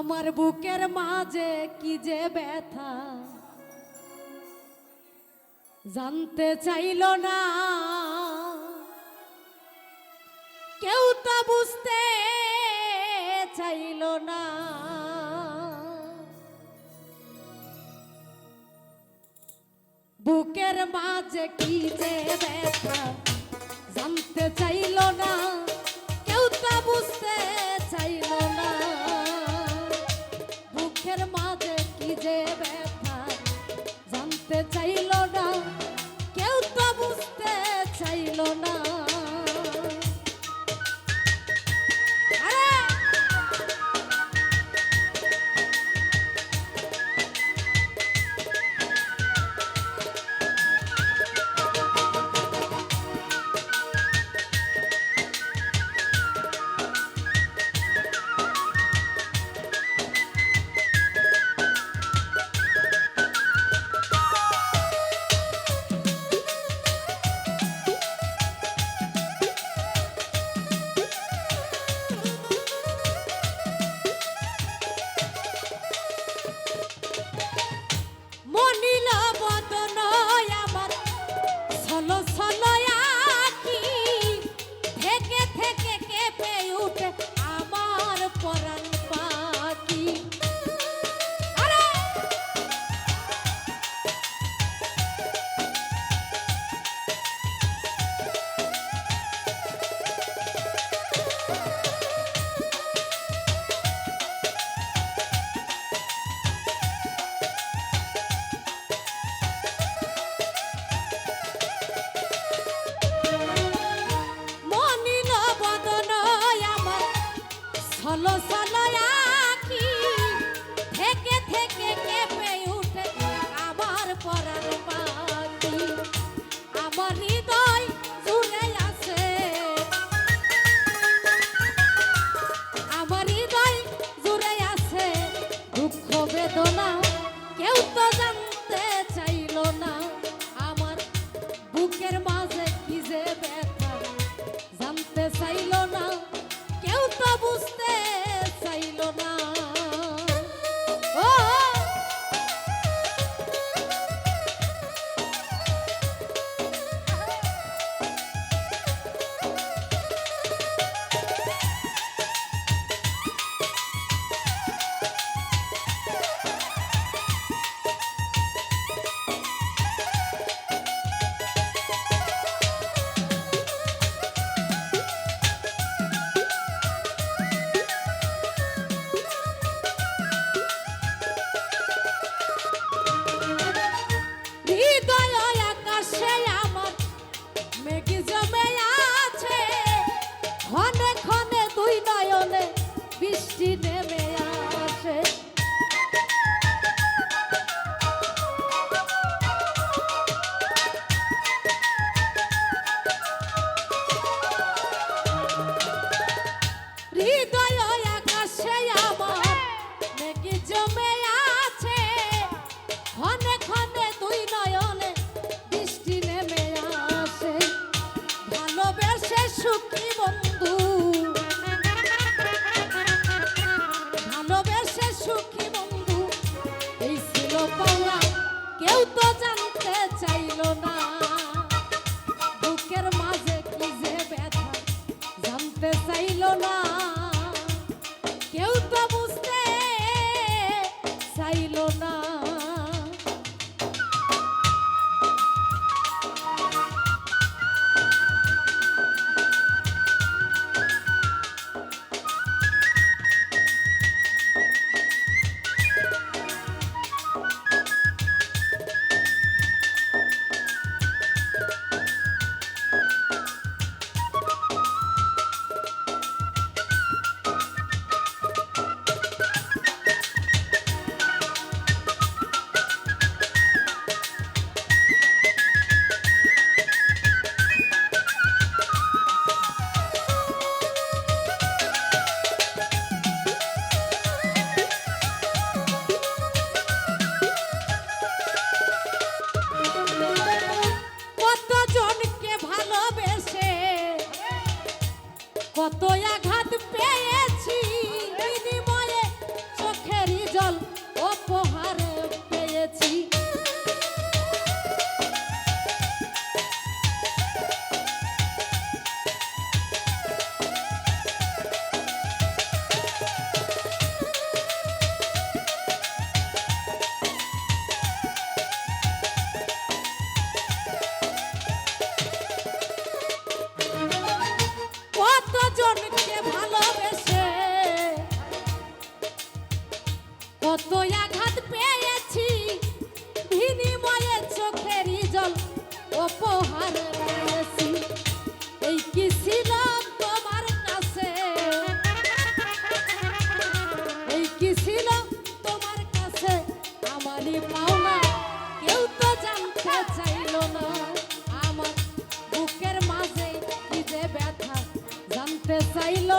আমার বুকের মাঝে কি যে ব্যথা? জানতে চাইল না। কেউ তা বুঝতে চাইল না। বুকের মাঝে কি যে ব্যথা? জানতে চাইল না। আসতে চাইল Hello, Sonoya. সুখী বন্ধু।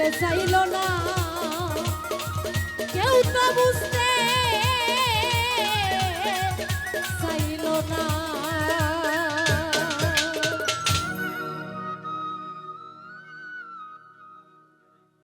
জানতে চাইল না। কেউ তা বুঝতে